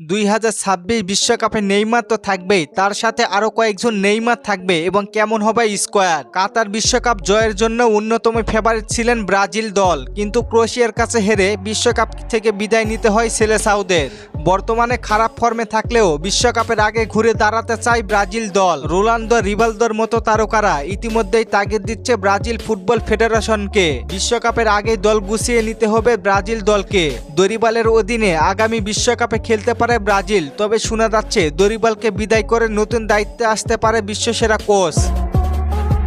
দুই হাজার ছাব্বিশ বিশ্বকাপে নেইমার তো থাকবেই, তার সাথে আরও কয়েকজন নেইমার থাকবে এবং কেমন হবে স্কোয়ার কাতার বিশ্বকাপ জয়ের জন্য অন্যতম ফেভারিট ছিলেন ব্রাজিল দল, কিন্তু ক্রোয়েশিয়ার কাছে হেরে বিশ্বকাপ থেকে বিদায় নিতে হয় সেলেসাউদের। বর্তমানে খারাপ ফর্মে থাকলেও বিশ্বকাপের আগে ঘুরে দাঁড়াতে চায় ব্রাজিল দল। রোনালদো রিভালদোর মতো তারকারা ইতিমধ্যেই তাগিদ দিচ্ছে ব্রাজিল ফুটবল ফেডারেশনকে। বিশ্বকাপের আগে দল গুছিয়ে নিতে হবে ব্রাজিল দলকে। দরিবালের অধীনে আগামী বিশ্বকাপে খেলতে পারে ব্রাজিল, তবে শোনা যাচ্ছে দরিবালকে বিদায় করে নতুন দায়িত্বে আসতে পারে বিশ্বসেরা কোচ।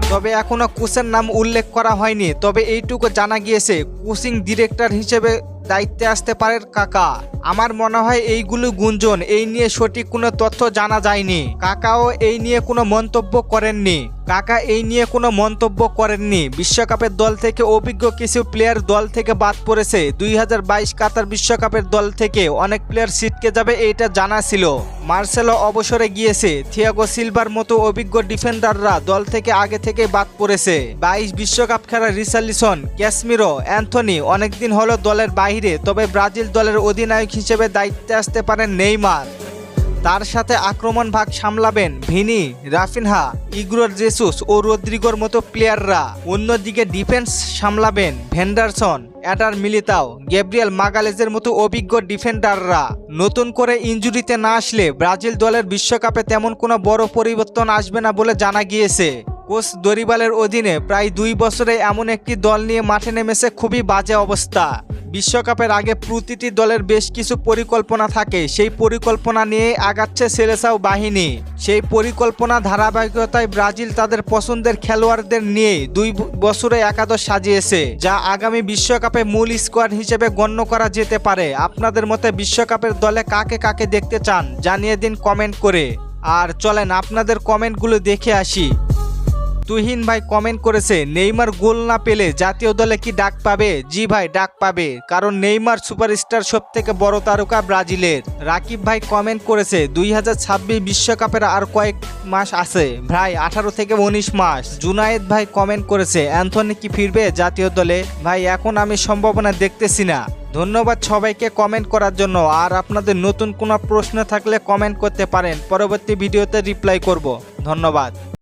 তবে এখনও কোচের নাম উল্লেখ করা হয়নি, তবে এইটুকু জানা গিয়েছে, কোচিং ডিরেক্টর হিসেবে দায়িত্বে আসতে পারে কাকা। আমার মনে হয় এইগুলো গুঞ্জন, এই নিয়ে সঠিক কোনো তথ্য জানা যায়নি। কাকাও এই নিয়ে কোনো মন্তব্য করেননি। কাকা এই নিয়ে কোনো মন্তব্য করেননি। বিশ্বকাপের দল থেকে অভিজ্ঞ কিছু প্লেয়ার দল থেকে বাদ পড়েছে। দুই হাজার বাইশ কাতার বিশ্বকাপের দল থেকে অনেক প্লেয়ার ছিটকে যাবে এইটা জানা ছিল। মার্সেলো অবসরে গিয়েছে। থিয়াগো সিলভার মতো অভিজ্ঞ ডিফেন্ডাররা দল থেকে আগে থেকে বাদ পড়েছে। বাইশ বিশ্বকাপ খেলা রিসালিসন ক্যাশমিরো অ্যান্থনি অনেকদিন হলো দলের বাইরে। তবে ব্রাজিল দলের অধিনায়ক হিসেবে দায়িত্বে আসতে পারেন নেইমার। তার সাথে আক্রমণ ভাগ সামলাবেন ভিনি, রাফিনহা, ইগ্রোর জেসুস ও রদ্রিগোর মতো প্লেয়াররা। অন্যদিকে ডিফেন্স সামলাবেন ভেন্ডারসন, অ্যাডার মিলিতাও গ্যাব্রিয়েল মাগালেজের মতো অভিজ্ঞ ডিফেন্ডাররা। নতুন করে ইঞ্জুরিতে না আসলে ব্রাজিল দলের বিশ্বকাপে তেমন কোনো বড় পরিবর্তন আসবে না বলে জানা গিয়েছে। কোচ দরিবালের অধীনে প্রায় দুই বছরে এমন একটি দল নিয়ে মাঠে নেমেছে খুবই বাজে অবস্থা। বিশ্বকাপের আগে প্রতিটি দলের বেশ কিছু পরিকল্পনা থাকে। সেই পরিকল্পনা নিয়ে আগাচ্ছে সেলেসাও বাহিনী। সেই পরিকল্পনা ধারাবাহিকতায় ব্রাজিল তাদের পছন্দের খেলোয়াড়দের নিয়ে দুই বছরে একাদশ সাজিয়েছে, যা আগামী বিশ্বকাপে মূল স্কোয়াড হিসেবে গণ্য করা যেতে পারে। আপনাদের মতে বিশ্বকাপের দলে কাকে কাকে দেখতে চান? জানিয়ে দিন কমেন্ট করে। আর চলেন আপনাদের কমেন্টগুলো দেখে আসি। তুহিন ভাই কমেন্ট করেছে, নেইমার গোল না পেলে জাতীয় দলে কি ডাক পাবে? জি ভাই, ডাক পাবে। কারণ নেইমার সুপারস্টার সব থেকে বড় তারকা ব্রাজিলের। রাকিব ভাই কমেন্ট করেছে, দুই হাজার ছাব্বিশ বিশ্বকাপের আর কয়েক মাস আছে, ভাই আঠারো থেকে উনিশ মাস। জুনায়েদ ভাই কমেন্ট করেছে, অ্যান্থনি কি ফিরবে জাতীয় দলে? ভাই, এখন আমি সম্ভাবনা দেখতেছি না। ধন্যবাদ সবাইকে কমেন্ট করার জন্য। আর আপনাদের নতুন কোনো প্রশ্ন থাকলে কমেন্ট করতে পারেন। পরবর্তী ভিডিওতে রিপ্লাই করব। ধন্যবাদ।